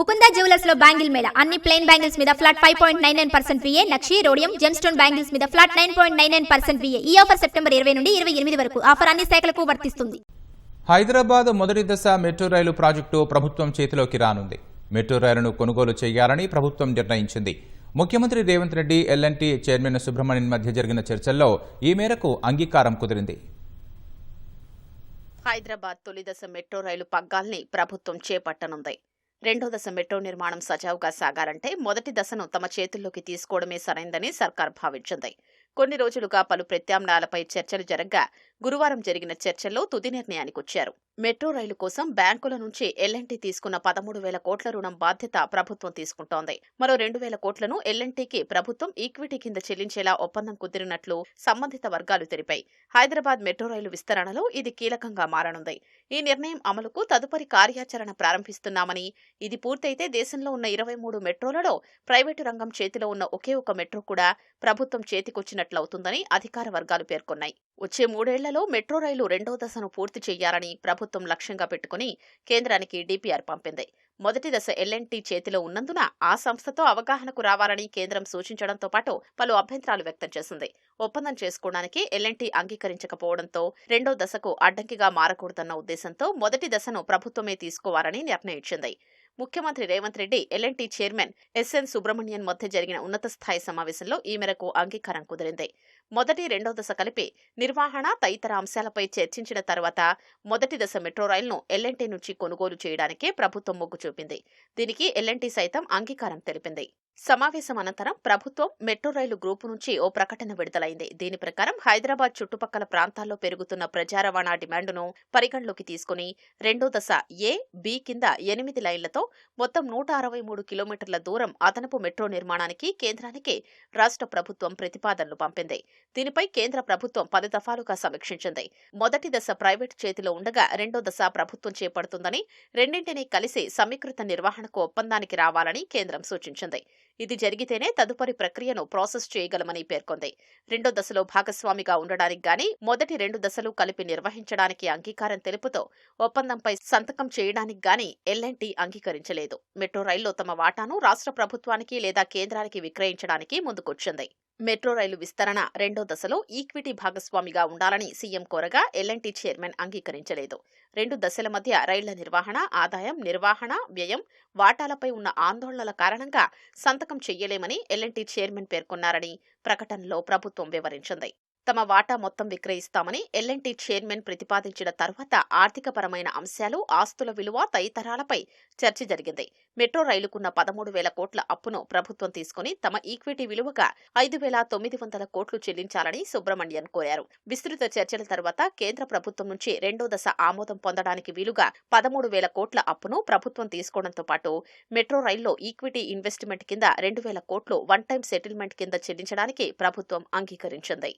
Mukunda జ్యువెలర్స్లో bangle mela. అన్ని plain bangles మీద flat five point nine nine percent VA నక్షి rhodium gem stone bangles మీద flat nine point nine nine percent VA ఈ offer September ఇరవై నుండి ఇరవై ఎనిమిది వరకు ఆఫర్ అన్ని శాఖలకు వర్తిస్తుంది. హైదరాబాద్ మొదటి దశ మెట్రో రైలు ప్రాజెక్టు ప్రభుత్వం చేతిలోకి రానుంది. మెట్రో రైలును కొనుగోలు చేయాలని ప్రభుత్వం నిర్ణయించింది. ముఖ్యమంత్రి రేవంత్ రెడ్డి ఎల్ఎన్టీ చైర్మన్ సుబ్రహ్మణ్యన్ మధ్య జరిగిన చర్చల్లో ఈ మేరకు అంగీకారం కుదిరింది. హైదరాబాద్ తొలి దశ మెట్రో రైలు పగ్గాల్ని ప్రభుత్వం చేపట్టనుంది. రెండో దశ మెట్రో నిర్మాణం సజావుగా సాగాలంటే మొదటి దశను తమ చేతుల్లోకి తీసుకోవడమే సరైందని సర్కార్ భావించింది. కొన్ని రోజులుగా పలు ప్రత్యామ్నాయాలపై చర్చలు జరగ్గా గురువారం జరిగిన చర్చల్లో తుది నిర్ణయానికి వచ్చారు మెట్రో రైలు కోసం బ్యాంకుల నుంచి ఎల్ఎన్టీ తీసుకున్న పదమూడు వేల కోట్ల రుణం బాధ్యత ప్రభుత్వం తీసుకుంటోంది. మరో రెండు వేల కోట్లను ఎల్ఎన్టీకి ప్రభుత్వం ఈక్విటీ కింద చెల్లించేలా ఒప్పందం కుదిరినట్లు సంబంధిత వర్గాలు తెలిపాయి. హైదరాబాద్ మెట్రో రైలు విస్తరణలో ఇది కీలకంగా మారనుంది. ఈ నిర్ణయం అమలుకు తదుపరి కార్యాచరణ ప్రారంభిస్తున్నామని ఇది పూర్తయితే దేశంలో ఉన్న ఇరవై మూడు మెట్రోలలో ప్రైవేటు రంగం చేతిలో ఉన్న ఒకే ఒక మెట్రో కూడా ప్రభుత్వం చేతికొచ్చినట్లవుతుందని అధికార వర్గాలు పేర్కొన్నాయి. వచ్చే మూడేళ్ళలో మెట్రో రైలు రెండో దశను పూర్తి చేయాలని ప్రభుత్వం లక్ష్యంగా పెట్టుకుని కేంద్రానికి డీపీఆర్ పంపింది. మొదటి దశ ఎల్ఎన్టీ చేతిలో ఉన్నందున ఆ సంస్థతో అవగాహనకు రావాలని కేంద్రం సూచించడంతో పాటు పలు అభ్యంతరాలు వ్యక్తం చేసింది. ఒప్పందం చేసుకోవడానికి ఎల్ఎన్టీ అంగీకరించకపోవడంతో రెండో దశకు అడ్డంకిగా మారకూడదన్న ఉద్దేశంతో మొదటి దశను ప్రభుత్వమే తీసుకోవాలని నిర్ణయించింది. ముఖ్యమంత్రి Revanth Reddy LNT chairman SN Subrahmanyan మధ్య జరిగిన ఉన్నత స్థాయి సమావేశంలో ఈ మేరకు అంగీకారం కుదిరింది. మొదటి రెండో దశ కలిపి నిర్వహణ తదితర అంశాలపై చర్చించిన తర్వాత మొదటి దశ మెట్రో రైలును ఎల్ఎన్టీ నుంచి కొనుగోలు చేయడానికే ప్రభుత్వం మొగ్గు చూపింది. దీనికి ఎల్ఎన్టీ సైతం అంగీకారం తెలిపింది. సమావేశం అనంతరం ప్రభుత్వం మెట్రో రైలు గ్రూపు నుంచి ఓ ప్రకటన విడుదలైంది. దీని ప్రకారం హైదరాబాద్ చుట్టుపక్కల ప్రాంతాల్లో పెరుగుతున్న ప్రజా రవాణా డిమాండును పరిగణలోకి తీసుకుని రెండో దశ ఏ బి కింద ఎనిమిది లైన్లతో మొత్తం నూట అరవై మూడు కిలోమీటర్ల దూరం అదనపు మెట్రో నిర్మాణానికి కేంద్రానికి రాష్ట్ర ప్రభుత్వం ప్రతిపాదనలు పంపింది. దీనిపై కేంద్ర ప్రభుత్వం పది దఫాలుగా సమీక్షించింది. మొదటి దశ ప్రైవేట్ చేతిలో ఉండగా రెండో దశ ప్రభుత్వం చేపడుతుందని రెండింటినీ కలిసి సమీకృత నిర్వహణకు ఒప్పందానికి రావాలని కేంద్రం సూచించింది. ఇది జరిగితేనే తదుపరి ప్రక్రియను ప్రాసెస్ చేయగలమని పేర్కొంది. రెండో దశలో భాగస్వామిగా ఉండడానికి గాని మొదటి రెండు దశలు కలిపి నిర్వహించడానికి అంగీకారం తెలుపుతో ఒప్పందంపై సంతకం చేయడానికి గాని ఎల్ఎన్టీ అంగీకరించలేదు. మెట్రో రైల్లో తమ వాటాను రాష్ట్ర ప్రభుత్వానికి లేదా కేంద్రానికి విక్రయించడానికి ముందుకొచ్చింది. మెట్రో రైలు విస్తరణ రెండో దశలో ఈక్విటీ భాగస్వామిగా ఉండాలని సీఎం కోరగా ఎల్ఎన్టీ చైర్మన్ అంగీకరించలేదు. రెండు దశల మధ్య రైళ్ళ నిర్వహణ ఆదాయం నిర్వహణ వ్యయం వాటాలపై ఉన్న ఆందోళనల కారణంగా సంతకం చెయ్యలేమని ఎల్ఎన్టీ చైర్మన్ పేర్కొన్నారని ప్రకటనలో ప్రభుత్వం వివరించింది. తమ వాటా మొత్తం విక్రయిస్తామని ఎల్ఎన్టీ చైర్మన్ ప్రతిపాదించిన తర్వాత ఆర్థికపరమైన అంశాలు ఆస్తుల విలువ తదితరాలపై చర్చ జరిగింది. మెట్రో రైలుకున్న పదమూడు వేల కోట్ల అప్పును ప్రభుత్వం తీసుకుని తమ ఈక్విటీ విలువగా ఐదు వేల తొమ్మిది వందల కోట్లు చెల్లించాలని సుబ్రహ్మణ్యన్ కోరారు. విస్తృత చర్చల తర్వాత కేంద్ర ప్రభుత్వం నుంచి రెండో దశ ఆమోదం పొందడానికి వీలుగా పదమూడు వేల కోట్ల అప్పును ప్రభుత్వం తీసుకోవడంతో పాటు మెట్రో రైల్లో ఈక్విటీ ఇన్వెస్ట్మెంట్ కింద రెండు వేల కోట్లు వన్ టైం సెటిల్మెంట్ కింద చెల్లించడానికి ప్రభుత్వం అంగీకరించింది.